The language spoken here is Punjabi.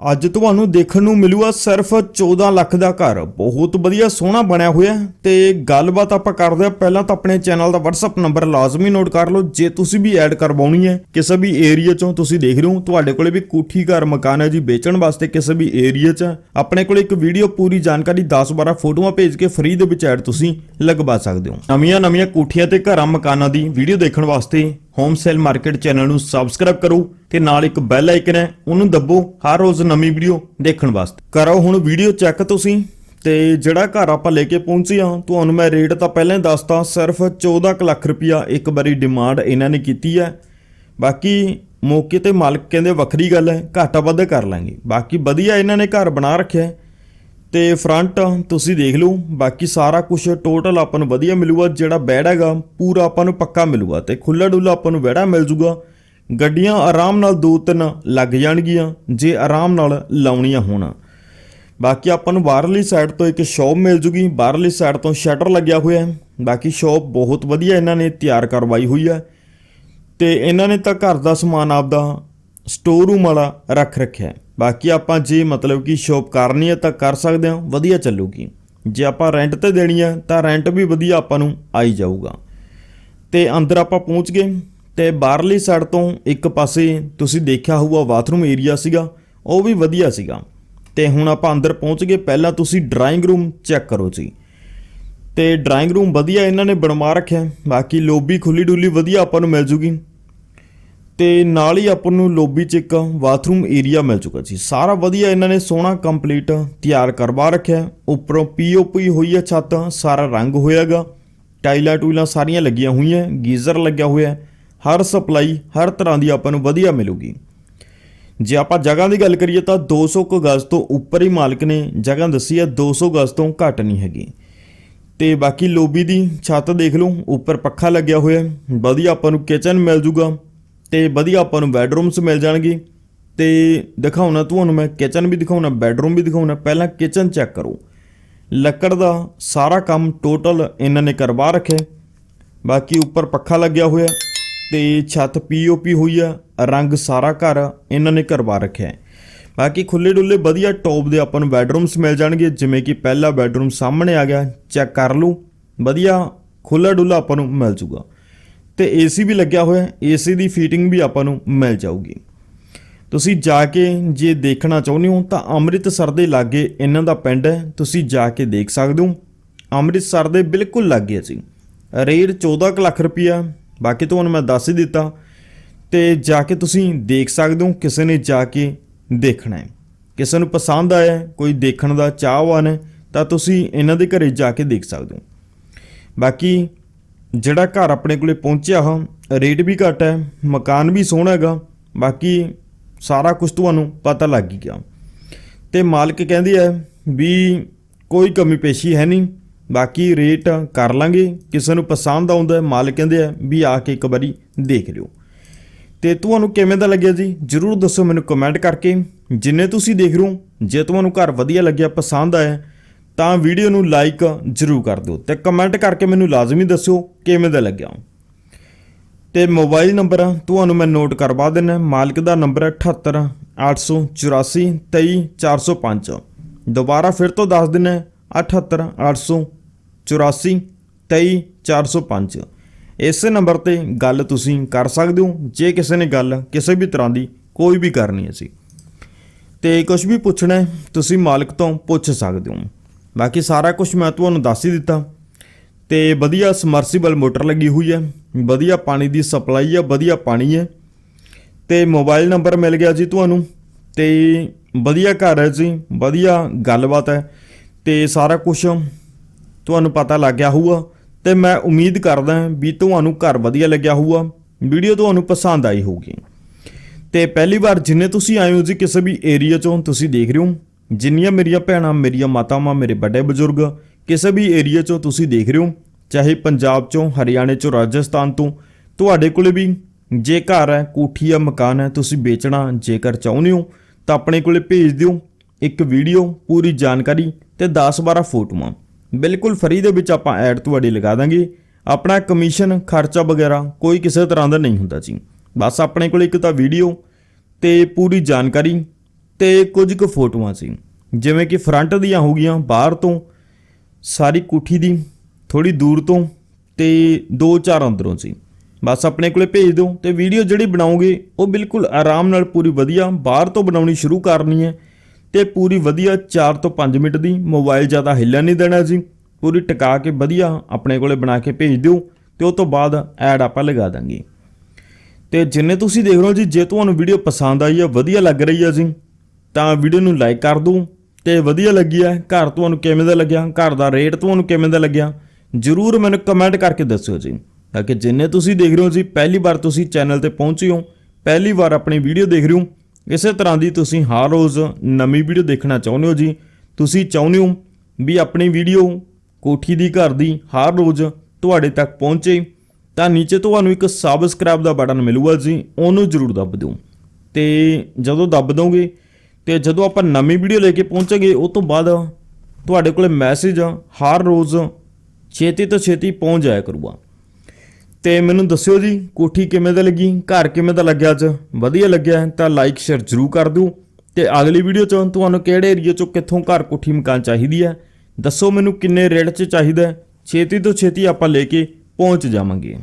ਅੱਜ ਤੁਹਾਨੂੰ ਦੇਖਣ ਨੂੰ ਮਿਲੂਗਾ ਸਿਰਫ 14 ਲੱਖ ਦਾ ਘਰ। ਬਹੁਤ ਵਧੀਆ ਸੋਹਣਾ ਬਣਿਆ ਹੋਇਆ ਹੈ ਤੇ ਗੱਲਬਾਤ ਆਪਾਂ ਕਰਦੇ ਹਾਂ। ਪਹਿਲਾਂ ਤਾਂ ਆਪਣੇ ਚੈਨਲ ਦਾ WhatsApp ਨੰਬਰ ਲਾਜ਼ਮੀ ਨੋਟ ਕਰ ਲਓ। ਜੇ ਤੁਸੀਂ ਵੀ ਐਡ ਕਰਵਾਉਣੀ ਹੈ ਕਿਸੇ ਵੀ ਏਰੀਆ ਚੋਂ ਤੁਸੀਂ ਦੇਖ ਰਹੇ ਹੋ, ਤੁਹਾਡੇ ਕੋਲੇ ਵੀ ਕੋਠੀ ਘਰ ਮਕਾਨ ਹੈ ਜੀ, ਵੇਚਣ ਵਾਸਤੇ ਕਿਸੇ ਵੀ ਏਰੀਆ 'ਚ। ਆਪਣੇ ਕੋਲੇ ਇੱਕ ਵੀਡੀਓ ਪੂਰੀ ਜਾਣਕਾਰੀ 10-12 ਫੋਟੋਆਂ ਭੇਜ ਕੇ ਫ੍ਰੀ ਦੇ ਵਿੱਚ ਐਡ ਤੁਸੀਂ ਲਗਵਾ ਸਕਦੇ ਹੋ। ਨਵੀਆਂ ਨਵੀਆਂ ਕੋਠੀਆਂ ਤੇ ਘਰਾਂ ਮਕਾਨਾਂ ਦੀ ਵੀਡੀਓ ਦੇਖਣ ਵਾਸਤੇ ਹੋਮ ਸੇਲ ਮਾਰਕੀਟ ਚੈਨਲ ਨੂੰ ਸਬਸਕ੍ਰਾਈਬ ਕਰੋ ਤੇ ਨਾਲ ਇੱਕ ਬੈਲ ਆਈਕਨ ਹੈ, ਉਹਨੂੰ ਦੱਬੋ ਹਰ ਰੋਜ਼ ਨਵੀਂ ਵੀਡੀਓ ਦੇਖਣ ਵਾਸਤੇ। ਕਰੋ ਹੁਣ ਵੀਡੀਓ ਚੈੱਕ ਤੁਸੀਂ ਤੇ ਜਿਹੜਾ ਘਰ ਆਪਾਂ ਲੈ ਕੇ ਪਹੁੰਚੇ ਹਾਂ, ਤੁਹਾਨੂੰ ਮੈਂ ਰੇਟ ਤਾਂ ਪਹਿਲਾਂ ਹੀ ਦੱਸਤਾ, ਸਿਰਫ 14 ਕੁ ਲੱਖ ਰੁਪਇਆ ਇੱਕ ਵਾਰੀ ਡਿਮਾਂਡ ਇਹਨਾਂ ਨੇ ਕੀਤੀ ਹੈ। ਬਾਕੀ ਮੌਕੇ ਤੇ ਮਾਲਕ ਕਹਿੰਦੇ ਵੱਖਰੀ ਗੱਲ ਹੈ, ਘਾਟਾ ਵਾਧਾ ਕਰ ਲਾਂਗੇ। ਬਾਕੀ ਵਧੀਆ ਇਹਨਾਂ ਨੇ ਘਰ ਬਣਾ ਰੱਖਿਆ ਤੇ ਫਰੰਟ ਤੁਸੀਂ ਦੇਖ ਲਓ, ਬਾਕੀ ਸਾਰਾ ਕੁਝ ਟੋਟਲ ਆਪਾਂ ਨੂੰ ਵਧੀਆ ਮਿਲੂਗਾ, ਜਿਹੜਾ ਬੈਡ ਹੈਗਾ, ਪੂਰਾ ਆਪਾਂ ਨੂੰ ਪੱਕਾ ਮਿਲੂਗਾ ਤੇ ਖੁੱਲਾ ਡੁੱਲਾ ਆਪਾਂ ਨੂੰ ਵਿਹੜਾ ਮਿਲ ਜੂਗਾ। ਗੱਡੀਆਂ ਆਰਾਮ ਨਾਲ ਦੋ ਤਿੰਨ ਲੱਗ ਜਾਣਗੀਆਂ, ਜੇ ਆਰਾਮ ਨਾਲ ਲਾਉਣੀਆਂ ਹੋਣ। ਬਾਕੀ ਆਪਾਂ ਨੂੰ ਬਾਹਰਲੀ ਸਾਈਡ ਤੋਂ ਇੱਕ ਸ਼ੌਪ ਮਿਲ ਜੂਗੀ, ਬਾਹਰਲੀ ਸਾਈਡ ਤੋਂ ਸ਼ਟਰ ਲੱਗਿਆ ਹੋਇਆ ਹੈ। ਬਾਕੀ ਸ਼ੌਪ ਬਹੁਤ ਵਧੀਆ ਇਹਨਾਂ ਨੇ ਤਿਆਰ ਕਰਵਾਈ ਹੋਈ ਹੈ। ਤੇ ਇਹਨਾਂ ਨੇ ਤਾਂ ਘਰ ਦਾ ਸਮਾਨ ਆਪਦਾ ਸਟੋਰ ਰੂਮ ਵਾਲਾ ਰੱਖ ਰੱਖਿਆ ਹੈ। ਬਾਕੀ ਆਪਾਂ ਜੇ ਮਤਲਬ ਕਿ ਸ਼ੋਪ ਕਰਨੀ ਹੈ ਤਾਂ ਕਰ ਸਕਦੇ ਹਾਂ, ਵਧੀਆ ਚੱਲੂਗੀ। ਜੇ ਆਪਾਂ ਰੈਂਟ ਤੇ ਦੇਣੀ ਹੈ ਤਾਂ ਰੈਂਟ ਵੀ ਵਧੀਆ ਆਪਾਂ ਨੂੰ ਆਈ ਜਾਊਗਾ। ਤੇ ਅੰਦਰ ਆਪਾਂ ਪਹੁੰਚ ਗਏ ਤੇ ਬਾਹਰਲੀ ਸਾਈਡ ਤੋਂ ਇੱਕ ਪਾਸੇ ਤੁਸੀਂ ਦੇਖਿਆ ਹੋਊਗਾ ਬਾਥਰੂਮ ਏਰੀਆ ਸੀਗਾ, ਉਹ ਵੀ ਵਧੀਆ ਸੀਗਾ। ਤੇ ਹੁਣ ਆਪਾਂ ਅੰਦਰ ਪਹੁੰਚ ਗਏ, ਪਹਿਲਾਂ ਤੁਸੀਂ ਡਰਾਇੰਗ ਰੂਮ ਚੈੱਕ ਕਰੋ ਜੀ। ਤੇ ਡਰਾਇੰਗ ਰੂਮ ਵਧੀਆ ਇਹਨਾਂ ਨੇ ਬਣਵਾ ਰੱਖਿਆ, ਬਾਕੀ ਲੋਬੀ ਖੁੱਲੀ ਡੁੱਲੀ ਵਧੀਆ ਆਪਾਂ ਨੂੰ ਮਿਲ ਜੂਗੀ। ਤੇ ਨਾਲ ਹੀ ਆਪਾਂ ਨੂੰ ਲੋਬੀ 'ਚ ਇੱਕ ਬਾਥਰੂਮ ਏਰੀਆ ਮਿਲ ਚੁੱਕਾ ਜੀ। ਸਾਰਾ ਵਧੀਆ ਇਹਨਾਂ ਨੇ ਸੋਹਣਾ ਕੰਪਲੀਟ ਤਿਆਰ ਕਰਵਾ ਰੱਖਿਆ। ਉੱਪਰੋਂ ਪੀਓਪੀ ਹੋਈ ਹੈ ਛੱਤ, ਸਾਰਾ ਰੰਗ ਹੋਇਆਗਾ। ਟਾਈਲਾਂ ਟੂਲਾਂ ਸਾਰੀਆਂ ਲੱਗੀਆਂ ਹੋਈਆਂ, ਗੀਜ਼ਰ ਲੱਗਿਆ ਹੋਇਆ ਹਰ ਸਪਲਾਈ ਹਰ ਤਰ੍ਹਾਂ ਦੀ ਆਪਾਂ ਨੂੰ ਵਧੀਆ ਮਿਲੂਗੀ। ਜੇ ਆਪਾਂ ਜਗ੍ਹਾ ਦੀ ਗੱਲ ਕਰੀਏ ਤਾਂ 200 ਕੁ ਗਜ਼ ਤੋਂ ਉੱਪਰ ਹੀ ਮਾਲਕ ਨੇ ਜਗ੍ਹਾ ਦੱਸੀ ਹੈ 200 ਗਜ਼ ਤੋਂ ਘੱਟ ਨਹੀਂ ਹੈਗੀ। ਤੇ ਬਾਕੀ ਲੋਬੀ ਦੀ ਛੱਤ ਦੇਖ ਲਓ, ਉੱਪਰ ਪੱਖਾ ਲੱਗਿਆ ਹੋਇਆ ਵਧੀਆ ਆਪਾਂ ਨੂੰ ਕਿਚਨ ਮਿਲ ਜੂਗਾ। ਤੇ ਵਧੀਆ ਆਪਾਂ ਨੂੰ ਬੈਡਰੂਮਸ ਮਿਲ ਜਾਣਗੇ। ਤੇ ਦਿਖਾਉਣਾ ਤੁਹਾਨੂੰ ਮੈਂ ਕਿਚਨ ਵੀ ਦਿਖਾਉਣਾ ਬੈਡਰੂਮ ਵੀ ਦਿਖਾਉਣਾ। ਪਹਿਲਾਂ ਕਿਚਨ ਚੈੱਕ ਕਰੋ। ਲੱਕੜ ਦਾ ਸਾਰਾ ਕੰਮ ਟੋਟਲ ਇਹਨਾਂ ਨੇ ਕਰਵਾ ਰੱਖਿਆ। ਬਾਕੀ ਉੱਪਰ ਪੱਖਾ ਲੱਗਿਆ ਹੋਇਆ ਹੈ ਤੇ ਛੱਤ ਪੀਓਪੀ ਹੋਈ ਆ, ਰੰਗ ਸਾਰਾ ਘਰ ਇਹਨਾਂ ਨੇ ਕਰਵਾ ਰੱਖਿਆ ਹੈ। ਬਾਕੀ ਖੁੱਲੇ ਡੁੱਲੇ ਵਧੀਆ ਟੌਪ ਦੇ ਆਪਾਂ ਨੂੰ ਬੈਡਰੂਮਸ ਮਿਲ ਜਾਣਗੇ, ਜਿਵੇਂ ਕਿ ਪਹਿਲਾ ਬੈਡਰੂਮ ਸਾਹਮਣੇ ਆ ਗਿਆ ਚੈੱਕ ਕਰ ਲਓ। ਵਧੀਆ ਖੁੱਲਾ ਡੁੱਲਾ ਆਪਾਂ ਨੂੰ ਮਿਲ ਜੂਗਾ ਤੇ ਏਸੀ ਵੀ ਲੱਗਿਆ ਹੋਇਆ, ਏਸੀ ਦੀ ਫੀਟਿੰਗ ਵੀ ਆਪਾਂ ਨੂੰ ਮਿਲ ਜਾਊਗੀ। ਤੁਸੀਂ ਜਾ ਕੇ ਜੇ ਦੇਖਣਾ ਚਾਹੁੰਦੇ ਹੋ ਤਾਂ ਅੰਮ੍ਰਿਤਸਰ ਦੇ ਲਾਗੇ ਇਹਨਾਂ ਦਾ ਪਿੰਡ ਹੈ, ਤੁਸੀਂ ਜਾ ਕੇ ਦੇਖ ਸਕਦੇ ਹੋ। ਅੰਮ੍ਰਿਤਸਰ ਦੇ ਬਿਲਕੁਲ ਲਾਗੇ ਹੈ ਰੇਟ 14 ਕੁ ਲੱਖ ਰੁਪਈਆ, ਬਾਕੀ ਤੁਹਾਨੂੰ ਮੈਂ ਦੱਸ ਹੀ ਦਿੱਤਾ। ਤੇ ਜਾ ਕੇ ਤੁਸੀਂ ਦੇਖ ਸਕਦੇ ਹੋ ਕਿਸੇ ਨੇ ਜਾ ਕੇ ਦੇਖਣਾ ਹੈ। ਕਿਸੇ ਨੂੰ ਪਸੰਦ ਆਇਆ, ਕੋਈ ਦੇਖਣ ਦਾ ਚਾਹਵਾਨ ਹੈ, ਤਾਂ ਤੁਸੀਂ ਇਹਨਾਂ ਦੇ ਘਰੇ ਜਾ ਕੇ ਦੇਖ ਸਕਦੇ ਹੋ। ਬਾਕੀ ਜਿਹੜਾ ਘਰ ਆਪਣੇ ਕੋਲੇ ਪਹੁੰਚਿਆ ਹਾਂ ਰੇਟ ਵੀ ਘੱਟ ਹੈ, ਮਕਾਨ ਵੀ ਸੋਹਣਾ ਹੈਗਾ, ਬਾਕੀ ਸਾਰਾ ਕੁਝ ਤੁਹਾਨੂੰ ਪਤਾ ਲੱਗ ਹੀ ਗਿਆ। ਤੇ ਮਾਲਕ ਕਹਿੰਦੇ ਹੈ ਵੀ ਕੋਈ ਕਮੀ ਪੇਸ਼ੀ ਹੈ ਨਹੀਂ, ਬਾਕੀ ਰੇਟ ਕਰ ਲਾਂਗੇ, ਕਿਸੇ ਨੂੰ ਪਸੰਦ ਆਉਂਦਾ ਮਾਲਕ ਕਹਿੰਦੇ ਆ ਵੀ ਆ ਕੇ ਇੱਕ ਵਾਰੀ ਦੇਖ ਲਿਓ। ਤੇ ਤੁਹਾਨੂੰ ਕਿਵੇਂ ਦਾ ਲੱਗਿਆ ਜੀ? ਜਰੂਰ ਦੱਸੋ ਮੈਨੂੰ ਕਮੈਂਟ ਕਰਕੇ। ਜਿੰਨੇ ਤੁਸੀਂ ਦੇਖ ਰਹੇ ਹੋ, ਜੇ ਤੁਹਾਨੂੰ ਘਰ ਵਧੀਆ ਲੱਗਿਆ, ਪਸੰਦ ਆਇਆ ਤਾਂ ਵੀਡੀਓ ਨੂੰ ਲਾਈਕ ਜਰੂਰ ਕਰ ਦਿਓ ਤੇ ਕਮੈਂਟ ਕਰਕੇ ਮੈਨੂੰ ਲਾਜ਼ਮੀ ਦੱਸਿਓ ਕਿਵੇਂ ਦਾ ਲੱਗਿਆ। ਤੇ ਮੋਬਾਈਲ ਨੰਬਰ ਤੁਹਾਨੂੰ ਮੈਂ ਨੋਟ ਕਰਵਾ ਦਿੰਨਾ, ਮਾਲਕ ਦਾ ਨੰਬਰ ਹੈ 78 884 23405 ਦੁਬਾਰਾ ਫਿਰ ਤੋਂ ਦੱਸ ਦਿੰਨਾ 78 884 23405 ਇਸੇ ਨੰਬਰ ਤੇ ਗੱਲ ਤੁਸੀਂ ਕਰ ਸਕਦੇ ਹੋ, ਜੇ ਕਿਸੇ ਨੇ ਗੱਲ ਕਿਸੇ ਵੀ ਤਰ੍ਹਾਂ ਦੀ ਕੋਈ ਵੀ ਕਰਨੀ ਹੈ ਸੀ ਤੇ ਕੁਝ ਵੀ ਪੁੱਛਣਾ ਤੁਸੀਂ ਮਾਲਕ ਤੋਂ ਪੁੱਛ ਸਕਦੇ ਹੋ। ਬਾਕੀ ਸਾਰਾ ਕੁਝ ਮੈਂ ਤੁਹਾਨੂੰ ਦੱਸ ਹੀ ਦਿੱਤਾ। ਤੇ ਵਧੀਆ ਸਮਰਸੀਬਲ ਮੋਟਰ ਲੱਗੀ ਹੋਈ ਹੈ। ਵਧੀਆ ਪਾਣੀ ਦੀ ਸਪਲਾਈ ਹੈ, ਵਧੀਆ ਪਾਣੀ ਹੈ। ਤੇ ਮੋਬਾਈਲ ਨੰਬਰ ਮਿਲ ਗਿਆ ਜੀ ਤੁਹਾਨੂੰ। ਤੇ ਵਧੀਆ ਘਰ ਹੈ ਜੀ, ਵਧੀਆ ਗੱਲਬਾਤ ਹੈ। ਤੇ ਸਾਰਾ ਕੁਝ ਤੁਹਾਨੂੰ ਪਤਾ ਲੱਗ ਗਿਆ ਹੋਊਗਾ। ਤੇ ਮੈਂ ਉਮੀਦ ਕਰਦਾ ਵੀ ਤੁਹਾਨੂੰ ਘਰ ਵਧੀਆ ਲੱਗਿਆ ਹੋਊਗਾ। ਵੀਡੀਓ ਤੁਹਾਨੂੰ ਪਸੰਦ ਆਈ ਹੋਊਗੀ। ਤੇ ਪਹਿਲੀ ਵਾਰ ਜਿੰਨੇ ਤੁਸੀਂ ਆਏ ਹੋ ਜੀ ਕਿਸੇ ਵੀ ਏਰੀਆ ਚੋਂ, ਤੁਸੀਂ ਦੇਖ ਰਹੇ ਹੋ। ਜਿੰਨੀਆਂ ਮੇਰੀਆਂ ਭੈਣਾਂ, ਮੇਰੀਆਂ ਮਾਤਾਵਾਂ, ਮੇਰੇ ਵੱਡੇ ਬਜ਼ੁਰਗ, ਕਿਸੇ ਵੀ ਏਰੀਆ ਚੋਂ ਤੁਸੀਂ ਦੇਖ ਰਹੇ ਹੋ, ਚਾਹੇ ਪੰਜਾਬ ਚੋਂ, ਹਰਿਆਣੇ ਚੋਂ, ਰਾਜਸਥਾਨ ਤੋਂ, ਤੁਹਾਡੇ ਕੋਲੇ ਵੀ ਜੇ ਘਰ ਹੈ, ਕੋਠੀ ਹੈ, ਮਕਾਨ ਹੈ, ਤੁਸੀਂ ਵੇਚਣਾ, ਜੇਕਰ ਚਾਹੁੰਦੇ ਹੋ, ਤਾਂ ਆਪਣੇ ਕੋਲੇ ਭੇਜ ਦਿਓ, ਇੱਕ ਵੀਡੀਓ ਪੂਰੀ ਜਾਣਕਾਰੀ ਤੇ 10-12 ਫੋਟੋਆਂ। ਬਿਲਕੁਲ ਫਰੀ ਦੇ ਵਿੱਚ ਆਪਾਂ ਐਡ ਤੁਹਾਡੀ ਲਗਾ ਦਾਂਗੇ। ਆਪਣਾ ਕਮਿਸ਼ਨ ਖਰਚਾ ਵਗੈਰਾ ਕੋਈ ਕਿਸੇ ਤਰ੍ਹਾਂ ਦਾ ਨਹੀਂ ਹੁੰਦਾ ਜੀ। ਬਸ ਆਪਣੇ ਕੋਲ ਇੱਕ ਤਾਂ ਵੀਡੀਓ ਤੇ ਪੂਰੀ ਜਾਣਕਾਰੀ ਤੇ ਕੁਝ ਕੁ ਫੋਟੋਆਂ ਸੀ। ਜਿਵੇਂ ਕਿ ਫਰੰਟ ਦੀਆਂ ਹੋ ਗਈਆਂ ਬਾਹਰ ਤੋਂ, ਸਾਰੀ ਕੋਠੀ ਦੀ ਥੋੜੀ ਦੂਰ ਤੋਂ ਤੇ ਦੋ ਚਾਰ ਅੰਦਰੋਂ ਸੀ। ਬਸ ਆਪਣੇ ਕੋਲੇ ਭੇਜ ਦਿਓ ਤੇ ਵੀਡੀਓ ਜਿਹੜੀ ਬਣਾਓਗੇ, ਉਹ ਬਿਲਕੁਲ ਆਰਾਮ ਨਾਲ ਪੂਰੀ ਵਧੀਆ ਬਾਹਰ ਤੋਂ ਬਣਾਉਣੀ ਸ਼ੁਰੂ ਕਰਨੀ ਹੈ ਤੇ ਪੂਰੀ ਵਧੀਆ 4 ਤੋਂ 5 ਮਿੰਟ ਦੀ ਮੋਬਾਈਲ ਜ਼ਿਆਦਾ ਹਿੱਲਣ ਨਹੀਂ ਦੇਣਾ ਜੀ। ਪੂਰੀ ਟਿਕਾ ਕੇ ਵਧੀਆ ਆਪਣੇ ਕੋਲੇ ਬਣਾ ਕੇ ਭੇਜ ਦਿਓ ਤੇ ਉਸ ਤੋਂ ਬਾਅਦ ਐਡ ਆਪਾਂ ਲਗਾ ਦਾਂਗੇ। ਤੇ ਜਿੰਨੇ ਤੁਸੀਂ ਦੇਖ ਰਹੇ ਹੋ ਜੀ, ਜੇ ਤੁਹਾਨੂੰ ਵੀਡੀਓ ਪਸੰਦ ਆਈ ਹੈ, ਵਧੀਆ ਲੱਗ ਰਹੀ ਹੈ ਜੀ ਤਾਂ ਵੀਡੀਓ ਨੂੰ ਲਾਈਕ ਕਰ ਦਿਓ ਤੇ ਵਧੀਆ ਲੱਗੀ ਹੈ ਘਰ ਤੁਹਾਨੂੰ ਕਿਵੇਂ ਦਾ ਲੱਗਿਆ, ਘਰ ਦਾ ਰੇਟ ਤੁਹਾਨੂੰ ਕਿਵੇਂ ਦਾ ਲੱਗਿਆ, ਜਰੂਰ ਮੈਨੂੰ ਕਮੈਂਟ ਕਰਕੇ ਦੱਸਿਓ ਜੀ। ਤਾਂ ਕਿ ਜਿੰਨੇ ਤੁਸੀਂ ਦੇਖ ਰਹੇ ਹੋ ਜੀ, ਪਹਿਲੀ ਵਾਰ ਤੁਸੀਂ ਚੈਨਲ ਤੇ ਪਹੁੰਚੇ ਹੋ, ਪਹਿਲੀ ਵਾਰ ਆਪਣੀ ਵੀਡੀਓ ਦੇਖ ਰਹੇ ਹੋ, ਇਸੇ ਤਰ੍ਹਾਂ ਦੀ ਤੁਸੀਂ ਹਰ ਰੋਜ਼ ਨਵੀਂ ਵੀਡੀਓ ਦੇਖਣਾ ਚਾਹੁੰਦੇ ਹੋ ਜੀ, ਤੁਸੀਂ ਚਾਹੁੰਦੇ ਹੋ ਵੀ ਆਪਣੀ ਵੀਡੀਓ ਕੋਠੀ ਦੀ, ਘਰ ਦੀ ਹਰ ਰੋਜ਼ ਤੁਹਾਡੇ ਤੱਕ ਪਹੁੰਚੇ, ਤਾਂ ਨੀਚੇ ਤੁਹਾਨੂੰ ਇੱਕ ਸਬਸਕ੍ਰਾਈਬ ਦਾ ਬਟਨ ਮਿਲੂਗਾ ਜੀ, ਉਹਨੂੰ ਜ਼ਰੂਰ ਦੱਬ ਦਿਓ। ਤੇ ਜਦੋਂ ਦੱਬ ਦੋਗੇ ਤੇ ਜਦੋਂ ਆਪਾਂ ਨਵੀਂ ਵੀਡੀਓ ਲੈ ਕੇ ਪਹੁੰਚਾਂਗੇ ਉਸ ਤੋਂ ਬਾਅਦ ਤੁਹਾਡੇ ਕੋਲੇ ਮੈਸੇਜ ਹਰ ਰੋਜ਼ ਛੇਤੀ ਤੋਂ ਛੇਤੀ ਪਹੁੰਚ ਜਾਇਆ ਕਰੂਗਾ। ਤੇ ਮੈਨੂੰ ਦੱਸਿਓ ਜੀ, ਕੋਠੀ ਕਿਵੇਂ ਦਾ ਲੱਗੀ, ਘਰ ਕਿਵੇਂ ਦਾ ਲੱਗਿਆ ਅੱਜ? ਵਧੀਆ ਲੱਗਿਆ ਤਾਂ ਲਾਈਕ ਸ਼ੇਅਰ ਜ਼ਰੂਰ ਕਰ ਦਿਓ। ਤੇ ਅਗਲੀ ਵੀਡੀਓ ਚ ਤੁਹਾਨੂੰ ਕਿਹੜੇ ਏਰੀਆ ਚੋਂ ਕਿੱਥੋਂ ਘਰ ਕੋਠੀ ਮਕਾਨ ਚਾਹੀਦੀ ਹੈ, ਦੱਸੋ ਮੈਨੂੰ ਕਿੰਨੇ ਰੇਟ 'ਚ ਚਾਹੀਦਾ ਛੇਤੀ ਤੋਂ ਛੇਤੀ ਆਪਾਂ ਲੈ ਕੇ ਪਹੁੰਚ ਜਾਵਾਂਗੇ।